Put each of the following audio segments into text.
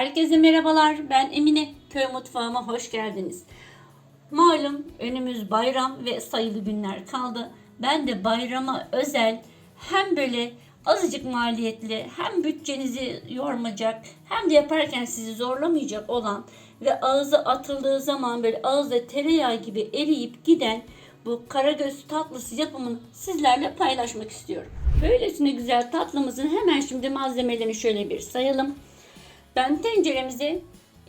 Herkese merhabalar. Ben Emine. Köy mutfağıma hoş geldiniz. Malum önümüz bayram ve sayılı günler kaldı. Ben de bayrama özel hem böyle azıcık maliyetli hem bütçenizi yormayacak hem de yaparken sizi zorlamayacak olan ve ağza atıldığı zaman böyle ağızda tereyağı gibi eriyip giden bu karagöz tatlısı yapımını sizlerle paylaşmak istiyorum. Böylesine güzel tatlımızın hemen şimdi malzemelerini şöyle bir sayalım. Ben tenceremize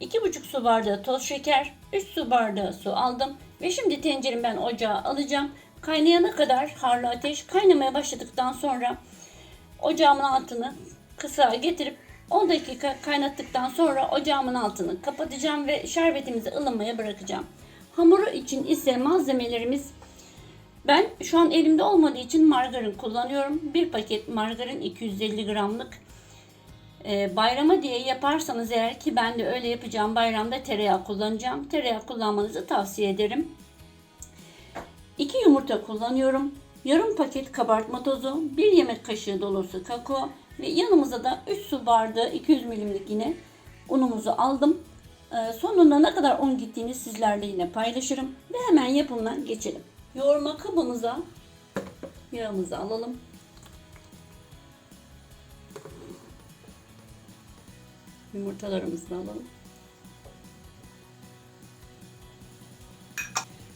2,5 su bardağı toz şeker, 3 su bardağı su aldım. Ve şimdi tenceremi ben ocağa alacağım. Kaynayana kadar harlı ateş kaynamaya başladıktan sonra ocağımın altını kısa getirip 10 dakika kaynattıktan sonra ocağımın altını kapatacağım ve şerbetimizi ılınmaya bırakacağım. Hamuru için ise malzemelerimiz ben şu an elimde olmadığı için margarin kullanıyorum. Bir paket margarin 250 gramlık. Ee, bayrama diye yaparsanız eğer ki ben de öyle yapacağım bayramda tereyağı kullanacağım. Tereyağı kullanmanızı tavsiye ederim. 2 yumurta kullanıyorum. Yarım paket kabartma tozu, 1 yemek kaşığı dolusu kakao ve yanımıza da 3 su bardağı 200 milimlik yine unumuzu aldım. Ee, sonunda ne kadar un gittiğini sizlerle yine paylaşırım ve hemen yapımına geçelim. Yoğurma kabımıza yağımızı alalım. Yumurtalarımızı alalım.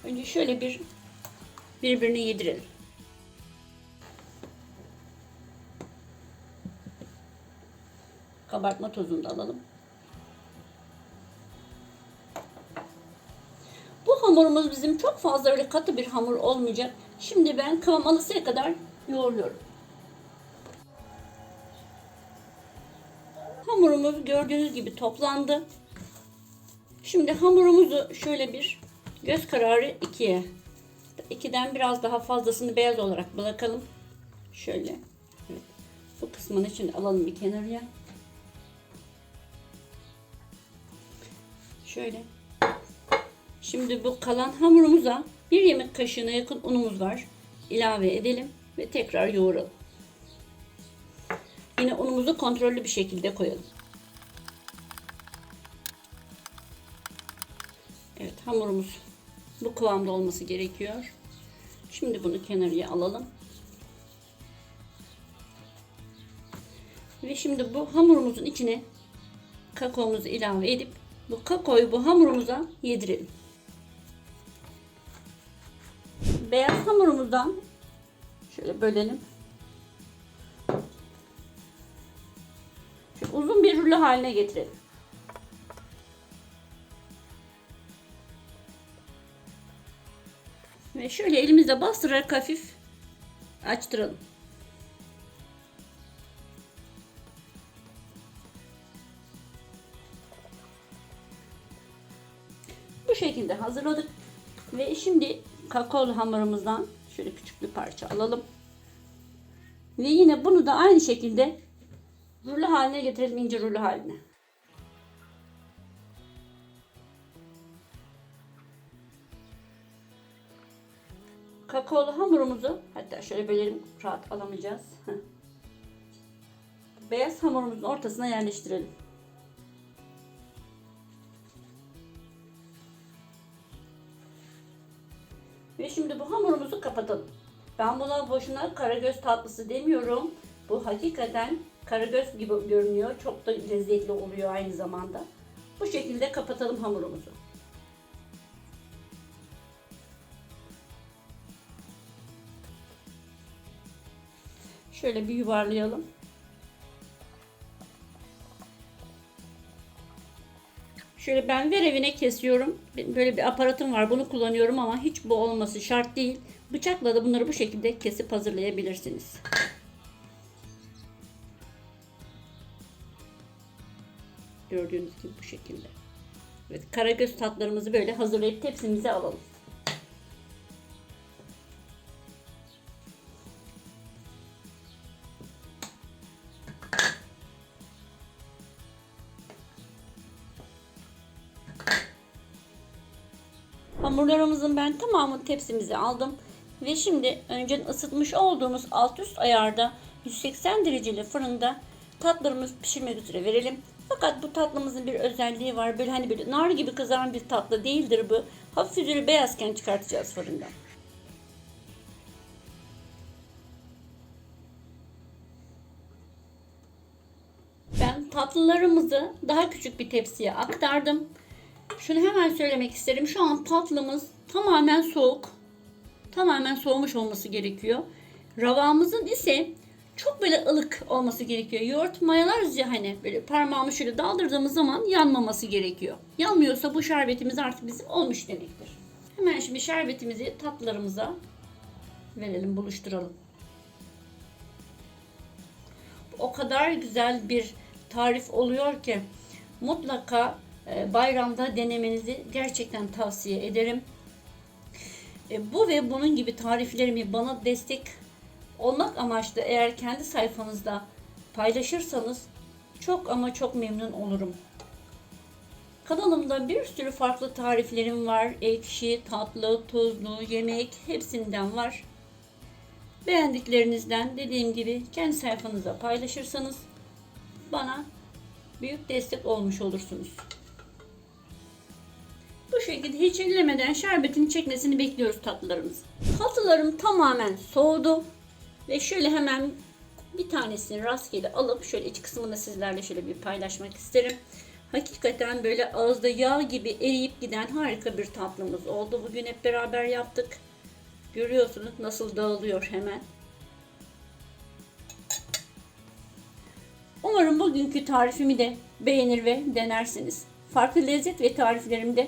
Önce şöyle bir birbirine yedirelim. Kabartma tozunu da alalım. Bu hamurumuz bizim çok fazla öyle katı bir hamur olmayacak. Şimdi ben kıvam alısıya kadar yoğuruyorum. Hamurumuz gördüğünüz gibi toplandı. Şimdi hamurumuzu şöyle bir göz kararı ikiye, ikiden biraz daha fazlasını beyaz olarak bırakalım. Şöyle. Evet. Bu kısmını şimdi alalım bir kenarıya. Şöyle. Şimdi bu kalan hamurumuza bir yemek kaşığına yakın unumuz var. İlave edelim ve tekrar yoğuralım. Yine unumuzu kontrollü bir şekilde koyalım. Evet hamurumuz bu kıvamda olması gerekiyor. Şimdi bunu kenarıya alalım. Ve şimdi bu hamurumuzun içine kakaomuzu ilave edip bu kakaoyu bu hamurumuza yedirelim. Beyaz hamurumuzdan şöyle bölelim. Şöyle uzun bir rulo haline getirelim. Ve şöyle elimizle bastırarak hafif açtıralım. Bu şekilde hazırladık. Ve şimdi kakaolu hamurumuzdan şöyle küçük bir parça alalım. Ve yine bunu da aynı şekilde rulo haline getirelim ince rulo haline. Kakaolu hamurumuzu hatta şöyle bölelim rahat alamayacağız. Beyaz hamurumuzun ortasına yerleştirelim. Ve şimdi bu hamurumuzu kapatalım. Ben buna boşuna karagöz tatlısı demiyorum. Bu hakikaten karagöz gibi görünüyor. Çok da lezzetli oluyor aynı zamanda. Bu şekilde kapatalım hamurumuzu. Şöyle bir yuvarlayalım. Şöyle ben ver evine kesiyorum. Böyle bir aparatım var. Bunu kullanıyorum ama hiç bu olması şart değil. Bıçakla da bunları bu şekilde kesip hazırlayabilirsiniz. Gördüğünüz gibi bu şekilde. Evet, karagöz tatlarımızı böyle hazırlayıp tepsimize alalım. Hamurlarımızın ben tamamını tepsimize aldım. Ve şimdi önce ısıtmış olduğumuz alt üst ayarda 180 dereceli fırında tatlarımız pişirmek üzere verelim. Fakat bu tatlımızın bir özelliği var. Böyle hani böyle nar gibi kızaran bir tatlı değildir bu. Hafif üzeri beyazken çıkartacağız fırından. Ben tatlılarımızı daha küçük bir tepsiye aktardım. Şunu hemen söylemek isterim. Şu an tatlımız tamamen soğuk. Tamamen soğumuş olması gerekiyor. Ravamızın ise çok böyle ılık olması gerekiyor. Yoğurt mayalarız ya hani böyle parmağımı şöyle daldırdığımız zaman yanmaması gerekiyor. Yanmıyorsa bu şerbetimiz artık bizim olmuş demektir. Hemen şimdi şerbetimizi tatlılarımıza verelim, buluşturalım. O kadar güzel bir tarif oluyor ki mutlaka bayramda denemenizi gerçekten tavsiye ederim. E, Bu ve bunun gibi tariflerimi bana destek olmak amaçlı eğer kendi sayfanızda paylaşırsanız çok ama çok memnun olurum. Kanalımda bir sürü farklı tariflerim var. Ekşi, tatlı, tuzlu, yemek hepsinden var. Beğendiklerinizden dediğim gibi kendi sayfanıza paylaşırsanız bana büyük destek olmuş olursunuz. Bu şekilde hiç ellemeden şerbetin çekmesini bekliyoruz tatlılarımız. Tatlılarım tamamen soğudu. Ve şöyle hemen bir tanesini rastgele alıp şöyle iç kısmını sizlerle şöyle bir paylaşmak isterim. Hakikaten böyle ağızda yağ gibi eriyip giden harika bir tatlımız oldu. Bugün hep beraber yaptık. Görüyorsunuz nasıl dağılıyor hemen. Umarım bugünkü tarifimi de beğenir ve denersiniz. Farklı lezzet ve tariflerimde